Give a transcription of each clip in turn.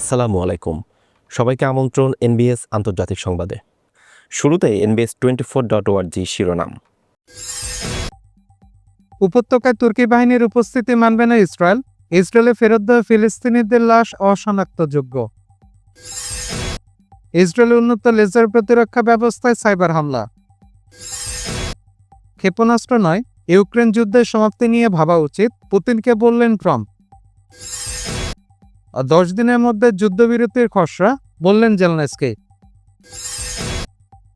আসসালামু আলাইকুম। সবাইকে আমন্ত্রণ এনবিএস আন্তর্জাতিক সংবাদে। শুরুতে এনবিএস টোয়েন্টি ফোর ডট ওয়ার্জি শিরোনাম। উপত্যকায় তুর্কি বাহিনীর উপস্থিতি মানবে না ইসরায়েল। ইসরায়েলে ফেরত দেওয়া ফিলিস্তিনিদের লাশ অশনাক্তযোগ্য। ইসরায়েলের উন্নত লেজার প্রতিরক্ষা ব্যবস্থায় সাইবার হামলা। ক্ষেপণাস্ত্র নয়, ইউক্রেন যুদ্ধের সমাপ্তি নিয়ে ভাবা উচিত, পুতিনকে বললেন ট্রাম্প। দশ দিনের মধ্যে যুদ্ধবিরতির খসড়া বললেন জেলনেসকে।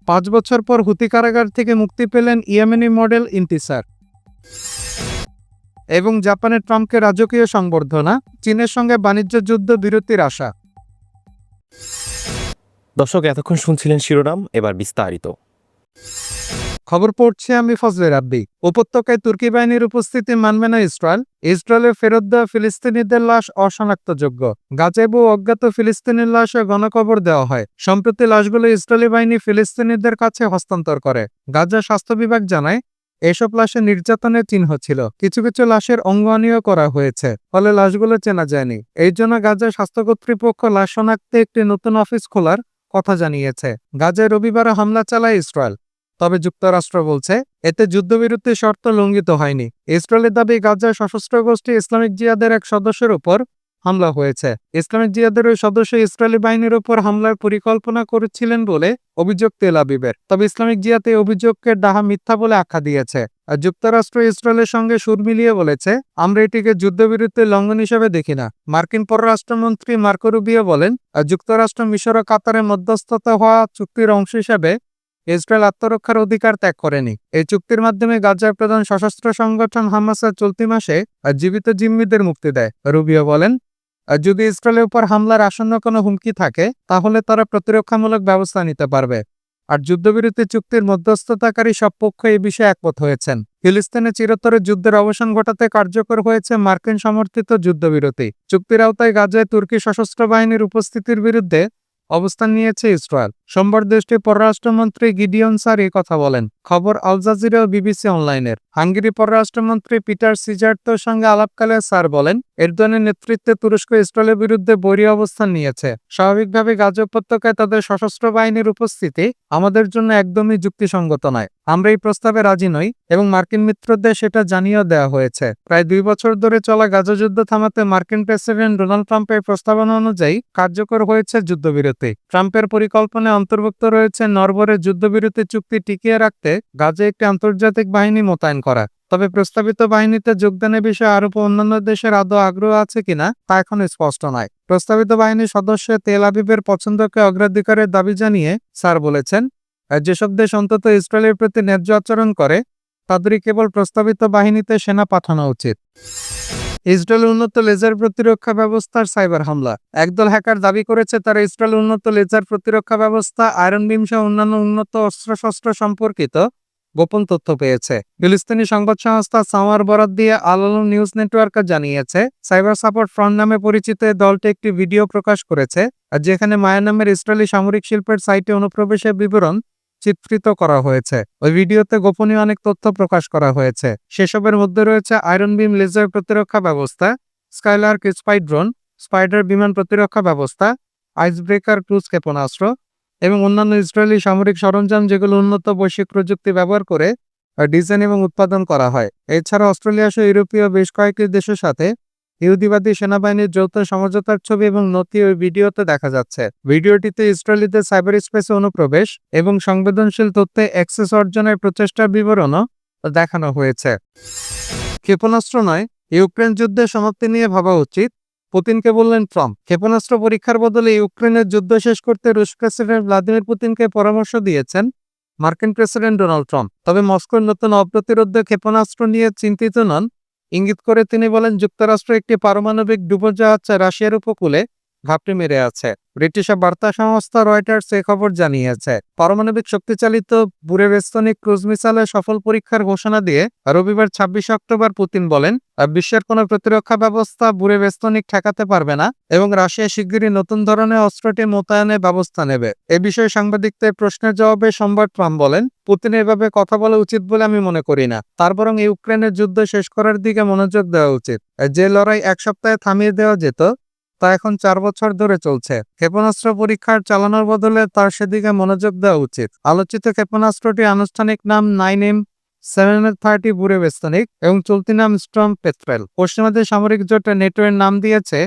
পাঁচ বছর পর হুতি কারাগার থেকে মুক্তি পেলেন ইয়েমেনি মডেল ইন্তিসার এবং জাপানের ট্রাম্পকে রাজকীয় সংবর্ধনা, চীনের সঙ্গে বাণিজ্য যুদ্ধ বিরতির আশা। দর্শক, এতক্ষণ শুনছিলেন শিরোনাম, এবার বিস্তারিত। খবর পড়ছে আমি ফজলে রাব্বি উপত্যকায় তুর্কি বাহিনীর উপস্থিতি মানবে না ইসরায়েল। ইসরায়েলের ফেরত দেওয়া ফিলিস্তিনিদের লাশ অশনাক্তযোগ্য। গাজায় বহু অজ্ঞাত ফিলিস্তিনির লাশে গণকবর দেওয়া হয়। সম্প্রতি লাশগুলো ইসরায়েলি বাহিনী ফিলিস্তিনিদের কাছে হস্তান্তর করে। গাজা স্বাস্থ্য বিভাগ জানায়, এসব লাশে নির্যাতনের চিহ্ন ছিল। কিছু কিছু লাশের অঙ্গনীয় করা হয়েছে, ফলে লাশগুলো চেনা যায়নি। এই জন্য গাজা স্বাস্থ্য কর্তৃপক্ষ লাশ শনাক্তে একটি নতুন অফিস খোলার কথা জানিয়েছে। গাজায় রবিবারে হামলা চালায় ইসরায়েল। তবে যুক্তরাষ্ট্র বলছে, এতে যুদ্ধবিরতির শর্ত লঙ্ঘিত হয়নি। ইসরায়েলের দাবি, গাজার সশস্ত্র গোষ্ঠী ইসলামিক জিয়াদের এক সদস্যের উপর হামলা হয়েছে। ইসলামিক জিয়াদের ওই সদস্য ইসরায়েলি বাহিনীর উপর হামলার পরিকল্পনা করেছিলেন বলে অভিযোগ তেল আবিবের। তবে ইসলামিক জিয়াতে এই অভিযোগকে ডাহা মিথ্যা বলে আখ্যা দিয়েছে। আর যুক্তরাষ্ট্র ইসরায়েলের সঙ্গে সুর মিলিয়ে বলেছে, আমরা এটিকে যুদ্ধবিরতির লঙ্ঘন হিসেবে দেখি না। মার্কিন পররাষ্ট্রমন্ত্রী মার্কো রুবিও বলেন যুক্তরাষ্ট্র, মিশর ও কাতারে মধ্যস্থতা হওয়া চুক্তির অংশ হিসেবে ইসরায়েল আত্মরক্ষার অধিকার ত্যাগ করেনি। এই চুক্তির মাধ্যমে গাজার প্রধান সশস্ত্র সংগঠন হামাসের চলতি মাসে জীবিত জিম্মিদের মুক্তি দেয়। রুবিও বলেন যদি ইসরায়েলের উপর হামলার আসন্ন কোনো হুমকি থাকে, তাহলে তারা প্রতিরক্ষামূলক ব্যবস্থা নিতে পারবে। আর যুদ্ধবিরতি চুক্তির মধ্যস্থতাকারী সব পক্ষ এই বিষয়ে একমত হয়েছেন। ফিলিস্তিনে চিরতরের যুদ্ধের অবসান ঘটাতে কার্যকর হয়েছে মার্কিন সমর্থিত যুদ্ধবিরতি। চুক্তির আওতায় গাজায় তুর্কি সশস্ত্র বাহিনীর উপস্থিতির বিরুদ্ধে অবস্থান নিয়েছে ইসরায়েল। সোমবার দেশটির পররাষ্ট্রমন্ত্রী গিডিয়ন স্যার এই কথা বলেন। খবর আল জাজিরা ও বিবিসি অনলাইনের। হাঙ্গেরি পররাষ্ট্রমন্ত্রী পিটার সিজার্টোর সঙ্গে আলাপকালে স্যার বলেন, এরদোয়ানের নেতৃত্বে তুরস্ক ইসরায়েলের বিরুদ্ধে বৈরী অবস্থান নিয়েছে। স্বাভাবিকভাবে গাজা উপত্যকায় তাদের সশস্ত্র বাহিনীর উপস্থিতি আমাদের জন্য একদমই যুক্তিসঙ্গত নয়। আমরা এই প্রস্তাবে রাজি নই এবং মার্কিন মিত্রদের সেটা জানিয়েও দেওয়া হয়েছে। প্রায় দুই বছর ধরে চলা গাজা যুদ্ধ থামাতে মার্কিন প্রেসিডেন্ট ডোনাল্ড ট্রাম্পের প্রস্তাবনা অনুযায়ী কার্যকর হয়েছে যুদ্ধবিরতি। ট্রাম্পের পরিকল্পনায় অন্তর্ভুক্ত রয়েছে নরবরের যুদ্ধবিরতি চুক্তি টিকিয়ে রাখতে গাজে একটি আন্তর্জাতিক বাহিনী মোতায়েন করা তবে প্রস্তাবিত বাহিনীতে যোগদানের বিষয়ে আরব অন্যান্য দেশের আদৌ আগ্রহ আছে কিনা তা এখন স্পষ্ট নয়। প্রস্তাবিত বাহিনীর সদস্য তেল আবিবের পছন্দকে অগ্রাধিকারের দাবি জানিয়ে স্যার বলেছেন, যেসব দেশ অন্তত ইসরায়েলের প্রতি ন্যায্য আচরণ করে, তাদেরই কেবল প্রস্তাবিত বাহিনীতে সেনা পাঠানো উচিত। ইসরায়েল উন্নত লেজার প্রতিরক্ষা ব্যবস্থার সাইবার হামলা। একদল হ্যাকার দাবি করেছে, তারা ইসরায়েল উন্নত লেজার প্রতিরক্ষা ব্যবস্থা, আয়রন বিম সহ অন্যান্য উন্নত অস্ত্রশস্ত্র সম্পর্কিত গোপন তথ্য পেয়েছে। ফিলিস্তিনি সংবাদ সংস্থা সামার বরাদ দিয়ে আল আলম নিউজ নেটওয়ার্ক জানিয়েছে, সাইবার সাপোর্ট ফ্রন্ট নামে পরিচিত দলটি একটি ভিডিও প্রকাশ করেছে, আর যেখানে মায়া নামের ইসরায়েলি সামরিক শিল্পের সাইটে অনুপ্রবেশের বিবরণ চিত্রিত করা হয়েছে। ওই ভিডিওতে গোপনীয় অনেক তথ্য প্রকাশ করা হয়েছে। সেসবের মধ্যে রয়েছে আয়রন বিম, লেজার প্রতিরক্ষা ব্যবস্থা, স্কাইলার্ক স্পাই ড্রোন, স্পাইডার বিমান প্রতিরক্ষা ব্যবস্থা আইস ব্রেকার ক্রুজ ক্ষেপণাস্ত্র এবং অন্যান্য ইসরায়েলি সামরিক সরঞ্জাম যেগুলো উন্নত বৈশ্বিক প্রযুক্তি ব্যবহার করে ডিজাইন এবং উৎপাদন করা হয়। এছাড়া অস্ট্রেলিয়া সহ ইউরোপীয় বেশ কয়েকটি দেশের সাথে ইহুদিবাদী সেনাবাহিনীর যৌথ সমঝোতার ছবি এবং নথি ওই ভিডিওতে দেখা যাচ্ছে। ভিডিওটিতে ইসরায়েলিদের সাইবার স্পেসে অনুপ্রবেশ এবং সংবেদনশীল তথ্যে অ্যাক্সেস অর্জনের প্রচেষ্টার বিবরণও দেখানো হয়েছে। ক্ষেপণাস্ত্র নয়, ইউক্রেন যুদ্ধের সমাপ্তি নিয়ে ভাবা উচিত, পুতিনকে বললেন ট্রাম্প। ক্ষেপণাস্ত্র পরীক্ষার বদলে ইউক্রেনের যুদ্ধ শেষ করতে রুশ প্রেসিডেন্ট ভ্লাদিমির পুতিনকে পরামর্শ দিয়েছেন মার্কিন প্রেসিডেন্ট ডোনাল্ড ট্রাম্প। তবে মস্কোর নতুন অপ্রতিরোধ ক্ষেপণাস্ত্র নিয়ে চিন্তিত নন ইঙ্গিত করে তিনি বলেন যুক্তরাষ্ট্র একটি পারমাণবিক ডুবোজাহাজ রাশিয়ার উপকূলে ঘাপটি মেরে আছে। ব্রিটিশ বার্তা সংস্থা রয়টার্স এ খবর জানিয়েছে, পারমাণবিক শক্তিচালিত বুরেভেস্তনিক ক্রুজ মিসাইলের সফল পরীক্ষার ঘোষণা দিয়ে রবিবার ছাব্বিশ অক্টোবর পুতিন বলেন বিশ্বের কোনো প্রতিরক্ষা ব্যবস্থা বুরেভেস্তনিক ঠেকাতে পারবে না এবং রাশিয়া শিগগিরই নতুন ধরনের অস্ত্রটি মোতায়েনের ব্যবস্থা নেবে। এ বিষয়ে সাংবাদিকদের প্রশ্নের জবাবে সম্রাট ট্রাম্প বলেন, পুতিন এভাবে কথা বলা উচিত বলে আমি মনে করি না। তার বরং ইউক্রেনের যুদ্ধ শেষ করার দিকে মনোযোগ দেওয়া উচিত। যে লড়াই এক সপ্তাহে থামিয়ে দেওয়া যেত তা এখন চার বছর ধরে চলছে। ক্ষেপণাস্ত্র পরীক্ষার চালানোর বদলে তার সেদিকে মনোযোগ দেওয়া উচিত। আলোচিত ক্ষেপণাস্ত্রটি আনুষ্ঠানিক নাম নাইন এম সেভেন থার্টি বুড়ে বেস্তনিক এবং চলতি নাম স্ট্রম পেট্রেল পশ্চিমাদের সামরিক জোট নেটো এর নাম দিয়েছে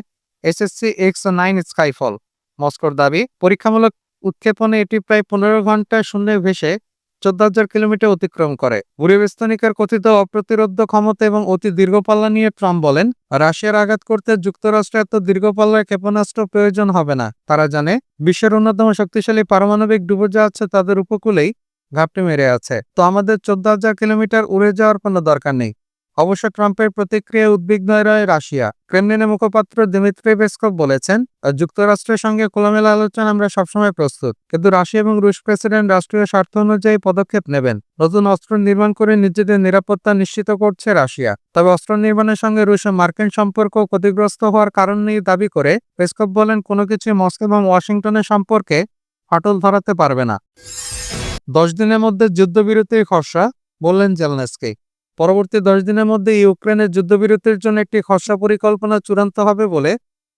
এসএসসি এক্স নাইন স্কাইফল। মস্কোর দাবি, পরীক্ষামূলক উৎক্ষেপণে এটি প্রায় পনেরো ঘণ্টা শূন্যে ভেসে চোদ্দ হাজার কিলোমিটার অতিক্রম করে। বুড়িবেস্তনিকার কথিত অপ্রতিরোধ ক্ষমতা এবং অতি দীর্ঘপাল্লা নিয়ে ট্রাম্প বলেন, রাশিয়ার আঘাত করতে যুক্তরাষ্ট্র এত দীর্ঘ পাল্লার ক্ষেপণাস্ত্র প্রয়োজন হবে না। তারা জানে, বিশ্বের অন্যতম শক্তিশালী পারমাণবিক ডুবোজাহাজ তাদের উপকূলেই ঘাপটি মেরে আছে। তো আমাদের চোদ্দ হাজার কিলোমিটার উড়ে যাওয়ার কোনো দরকার নেই। অবশ্য ট্রাম্পের প্রতিক্রিয়ায় উদ্বিগ্ন রয় রাশিয়া। ক্রেমলিনের মুখপাত্র দিমিত্রি পেসকভ বলেছেন, যুক্তরাষ্ট্রের সঙ্গে খোলামেলা আলোচনা আমরা সবসময় প্রস্তুত, কিন্তু রাশিয়া এবং রুশ প্রেসিডেন্ট রাষ্ট্রীয় স্বার্থ অনুযায়ী পদক্ষেপ নেবেন। নতুন অস্ত্র নির্মাণ করে নিজেদের নিরাপত্তা নিশ্চিত করছে রাশিয়া। তবে অস্ত্র নির্মাণের সঙ্গে রুশ ও মার্কিন সম্পর্ক ক্ষতিগ্রস্ত হওয়ার কারণ নেই দাবি করে পেসকভ বলেন, কোনো কিছু মস্কো এবং ওয়াশিংটনের সম্পর্কে ফাটল ধরাতে পারবে না। দশ দিনের মধ্যে যুদ্ধবিরতির খসড়া, বললেন জেলনেসকি। পরবর্তী দশ দিনের মধ্যে ইউক্রেনের যুদ্ধবিরতির জন্য একটি খসড়া পরিকল্পনা চূড়ান্ত হবে বলে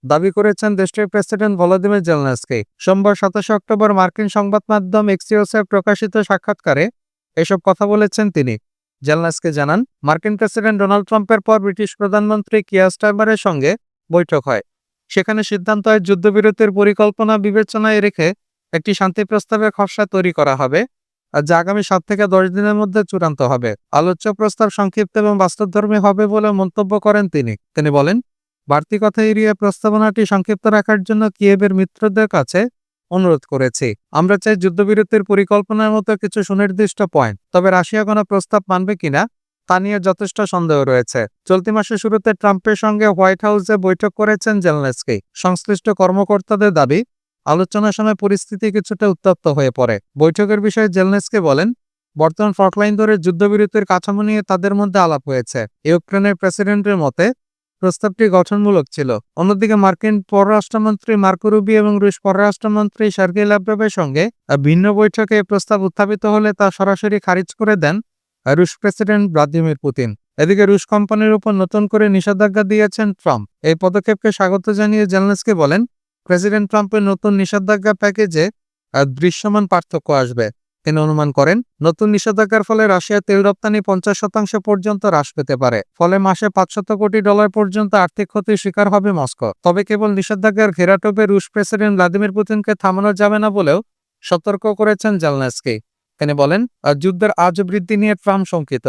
দাবি করেছেন দেশটির প্রেসিডেন্ট ভলোদিমির জেলনেসকি। সোমবার সাতাশে অক্টোবর মার্কিন সংবাদ মাধ্যম এক্সিওসে প্রকাশিত সাক্ষাৎকারে এসব কথা বলেছেন তিনি। জেলনাসকে জানান, মার্কিন প্রেসিডেন্ট ডোনাল্ড ট্রাম্পের পর ব্রিটিশ প্রধানমন্ত্রী কিয়া স্টারমারের সঙ্গে বৈঠক হয়। সেখানে সিদ্ধান্ত হয়, যুদ্ধবিরতির পরিকল্পনা বিবেচনায় রেখে একটি শান্তি প্রস্তাবের খসড়া তৈরি করা হবে। যা আগামী সাত থেকে দশ দিনের মধ্যে চূড়ান্ত হবে। আলোচ্য প্রস্তাব সংক্ষিপ্ত এবং বাস্তবধর্মী হবে বলে মন্তব্য করেন তিনি। তিনি বলেন, বাড়তি কথা এড়িয়ে প্রস্তাবনাটি সংক্ষিপ্ত রাখার জন্য কিয়েবের মিত্রদের কাছে অনুরোধ করেছি। আমরা চাই যুদ্ধবিরতির পরিকল্পনার মতো কিছু সুনির্দিষ্ট পয়েন্ট, তবে রাশিয়া কোনো প্রস্তাব মানবে কিনা তা নিয়ে যথেষ্ট সন্দেহ রয়েছে। চলতি মাসের শুরুতে ট্রাম্পের সঙ্গে হোয়াইট হাউসে বৈঠক করেছেন জেলনেসকি। সংশ্লিষ্ট কর্মকর্তাদের দাবি আলোচনার সময় পরিস্থিতি কিছুটা উত্তপ্ত হয়ে পড়ে। বৈঠকের বিষয়ে জেলনেসকে বলেন, বর্তমান ফ্রন্টলাইন ধরে যুদ্ধবিরতির কাঠামো নিয়ে তাদের মধ্যে আলাপ হয়েছে। ইউক্রেনের প্রেসিডেন্টের মতে, প্রস্তাবটি গঠনমূলক ছিল। অন্যদিকে মার্কিন পররাষ্ট্রমন্ত্রী মার্কো রুবি এবং রুশ পররাষ্ট্রমন্ত্রী সার্গেই লাভরভের সঙ্গে ভিন্ন বৈঠকে প্রস্তাব উত্থাপিত হলে তা সরাসরি খারিজ করে দেন রুশ প্রেসিডেন্ট ভ্লাদিমির পুতিন। এদিকে রুশ কোম্পানির উপর নতুন করে নিষেধাজ্ঞা দিয়েছেন ট্রাম্প। এই পদক্ষেপকে স্বাগত জানিয়ে জেলনেসকে বলেন প্রেসিডেন্ট ট্রাম্পের নতুন নিষেধাজ্ঞা প্যাকেজে দৃশ্যমান পার্থক্য আসবে। তিনি অনুমান করেন, নতুন নিষেধাজ্ঞার ফলে রাশিয়া তেল রপ্তানি পঞ্চাশ শতাংশ পর্যন্ত হ্রাস পেতে পারে। ফলে মাসে পাঁচশত কোটি ডলার পর্যন্ত আর্থিক ক্ষতির শিকার হবে মস্কো। তবে কেবল নিষেধাজ্ঞার ঘেরাটোপে রুশ প্রেসিডেন্ট ভ্লাদিমির পুতিনকে থামানো যাবে না বলেও সতর্ক করেছেন জালনেসকি। তিনি বলেন যুদ্ধের আজ বৃদ্ধি নিয়ে ট্রাম্প শঙ্কিত।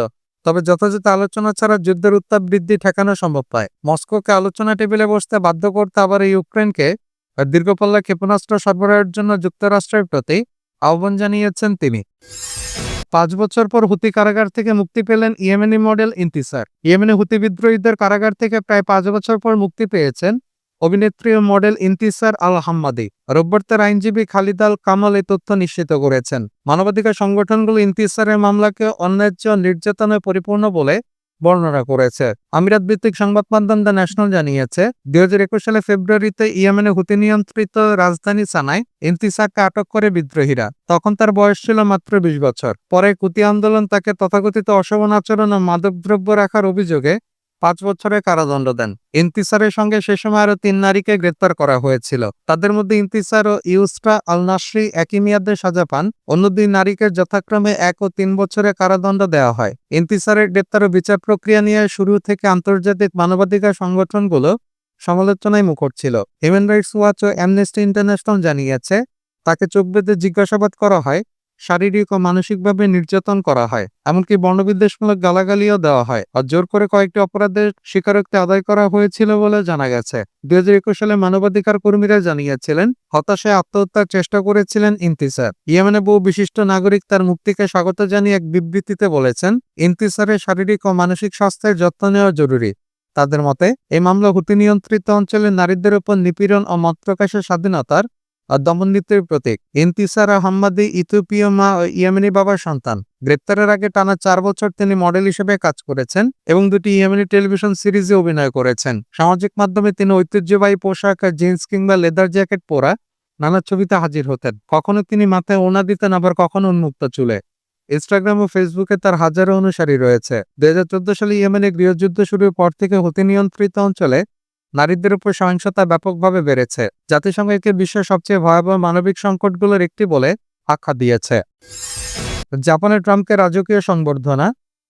তবে যথাযথ আলোচনা ছাড়া যুদ্ধের উত্তাপ বৃদ্ধি ঠেকানো সম্ভব নয় মস্কোকে আলোচনা টেবিলে বসতে বাধ্য করতে আবার ইউক্রেনকে দীর্ঘপাল্লা ক্ষেপণাস্ত্র সরবরাহের জন্য যুক্তরাষ্ট্রের প্রতি আহ্বান জানিয়েছেন তিনি। পাঁচ বছর পর হুতি কারাগার থেকে মুক্তি পেলেন Yemeni model Intisar. Yemeni Houthi বিদ্রোহীদের কারাগার থেকে প্রায় পাঁচ বছর পর মুক্তি পেয়েছেন অভিনেত্রী ও মডেল ইন্তিসার আল হাম্মাদি রোববার তার আইনজীবী খালিদ আল কামাল এই তথ্য নিশ্চিত করেছেন। মানবাধিকার সংগঠনগুলো ইন্তিসারের মামলাকে অন্যায্য, নির্যাতনে পরিপূর্ণ বলে বর্ণনা করেছে। আমিরাত ভিত্তিক সংবাদ মাধ্যম দ্য ন্যাশনাল জানিয়েছে, দুই হাজার একুশ সালে ফেব্রুয়ারিতে ইয়েমেনে হুতি নিয়ন্ত্রিত রাজধানী সানায় ইন্তিসারকে আটক করে বিদ্রোহীরা। তখন তার বয়স ছিল মাত্র বিশ বছর। পরে কুতি আন্দোলন তাকে তথাকথিত অশোভন আচরণ ও মাদকদ্রব্য রাখার অভিযোগে পাঁচ বছরের কারাদণ্ড দেন। ইন্তিসারের সঙ্গে সে সময় আরও তিন নারীকে গ্রেপ্তার করা হয়েছিল। তাদের মধ্যে ইন্তিসার ও ইউস্ট্রা আল নাসরি একই মেয়াদে সাজা পান। অন্য দুই নারীকে যথাক্রমে এক ও তিন বছরের কারাদণ্ড দেওয়া হয়। ইন্তিসারের গ্রেপ্তার ও বিচার প্রক্রিয়া নিয়ে শুরু থেকে আন্তর্জাতিক মানবাধিকার সংগঠনগুলো সমালোচনায় মুখর ছিল। হিউম্যান রাইটস ওয়াচ ও অ্যামনেস্টি ইন্টারন্যাশনাল জানিয়েছে, তাকে চোখ বেঁধে জিজ্ঞাসাবাদ করা হয় শারীরিক ও মানসিকভাবে নির্যাতন করা হয়, এমনকি বর্ণবিদ্বেষমূলক গালাগালিও দেওয়া হয় আর জোর করে কয়েকটি অপরাধের স্বীকারোক্তি আদায় করা হয়েছিল বলে জানা গেছে। দুই হাজার একুশ সালে মানবাধিকার কর্মীরা জানিয়েছিলেন, হতাশায় আত্মহত্যার চেষ্টা করেছিলেন ইন্তিসার। ইয়েমেনে বহু বিশিষ্ট নাগরিক তার মুক্তিকে স্বাগত জানিয়ে এক বিবৃতিতে বলেছেন, ইন্তিসারের শারীরিক ও মানসিক স্বাস্থ্যের যত্ন নেওয়া জরুরি। তাদের মতে, এই মামলা হুতি নিয়ন্ত্রিত অঞ্চলের নারীদের উপর নিপীড়ন ও মত প্রকাশের স্বাধীনতার দমননীতির প্রতীক। ইন্তিসার হাম্মাদি ইথিওপীয় মা ইয়েমেনি বাবার সন্তান। গ্রেপ্তারের আগে টানা চার বছর তিনি মডেল হিসেবে কাজ করেছেন এবং দুটি ইয়েমেনি টেলিভিশন সিরিজে অভিনয় করেছেন। সামাজিক মাধ্যমে তিনি ঐতিহ্যবাহী পোশাক, জিন্স কিংবা লেদার জ্যাকেট পরা নানা ছবিতে হাজির হতেন। কখনো তিনি মাথায় ওনা দিতেন, আবার কখনো উন্মুক্ত চুলে। ইনস্টাগ্রাম ও ফেসবুকে তার হাজারো অনুসারী রয়েছে। দুই হাজার চোদ্দ সালে ইয়েমেনে গৃহযুদ্ধ শুরুর পর থেকে হুতি নিয়ন্ত্রিত অঞ্চলে নারীদের উপর সহিংসতা ব্যাপকভাবে বেড়েছে। জাতিসংঘ একে বিশ্বের সবচেয়ে ভয়াবহ মানবিক সংকটগুলোর একটি বলে আখ্যা দিয়েছে। জাপানের ট্রাম্পকে রাজকীয় সংবর্ধনা,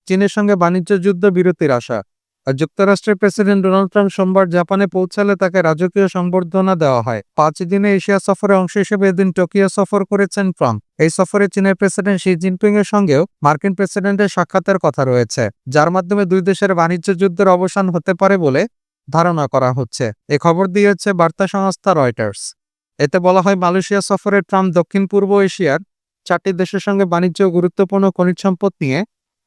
চীনের সঙ্গে বাণিজ্য যুদ্ধ বিরতির আশা। যুক্তরাষ্ট্রের প্রেসিডেন্ট ডোনাল্ড ট্রাম্প সোমবার জাপানে পৌঁছালে তাকে রাজকীয় সংবর্ধনা দেওয়া হয়। পাঁচ দিনে এশিয়া সফরের অংশ হিসেবে এদিন টোকিও সফর করেছেন ট্রাম্প। এই সফরে চীনের প্রেসিডেন্ট শি জিনপিং এর সঙ্গেও মার্কিন প্রেসিডেন্টের সাক্ষাতের কথা রয়েছে, যার মাধ্যমে দুই দেশের বাণিজ্য যুদ্ধের অবসান হতে পারে বলে ধারণা করা হচ্ছে। এ খবর দিয়েছে বার্তা সংস্থা রয়টার্স। এতে বলা হয়, মালয়েশিয়া সফরে ট্রাম্প দক্ষিণ পূর্ব এশিয়ার চারটি দেশের সঙ্গে বাণিজ্য গুরুত্বপূর্ণ খনিজ সম্পদ নিয়ে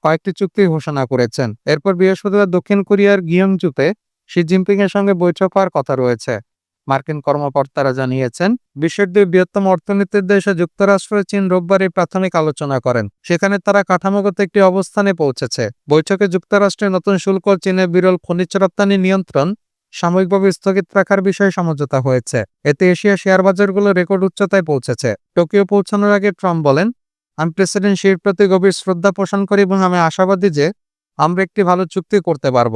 কয়েকটি চুক্তি ঘোষণা করেছেন। এরপর বৃহস্পতিবার দক্ষিণ কোরিয়ার গিয়ংজুতে শি জিনপিং এর সঙ্গে বৈঠক হওয়ার কথা রয়েছে। মার্কিন কর্মকর্তারা জানিয়েছেন, বিশ্বের দুই বৃহত্তম অর্থনীতির দেশে যুক্তরাষ্ট্র চীন রোববার এই প্রাথমিক আলোচনা করেন। সেখানে তারা কাঠামোগত একটি অবস্থানে পৌঁছেছে। বৈঠকে যুক্তরাষ্ট্রের নতুন শুল্ক ও চীনের বিরল খনিজ রপ্তানি নিয়ন্ত্রণ সাময়িকভাবে স্থগিত রাখার বিষয়ে সমঝোতা হয়েছে। এতে এশিয়া শেয়ার বাজারগুলো রেকর্ড উচ্চতায় পৌঁছেছে। টোকিও পৌঁছানোর আগে ট্রাম্প বলেন, আমি প্রেসিডেন্ট শির প্রতি গভীর শ্রদ্ধা পোষণ করি এবং আমি আশাবাদী যে আমরা একটি ভালো চুক্তি করতে পারব।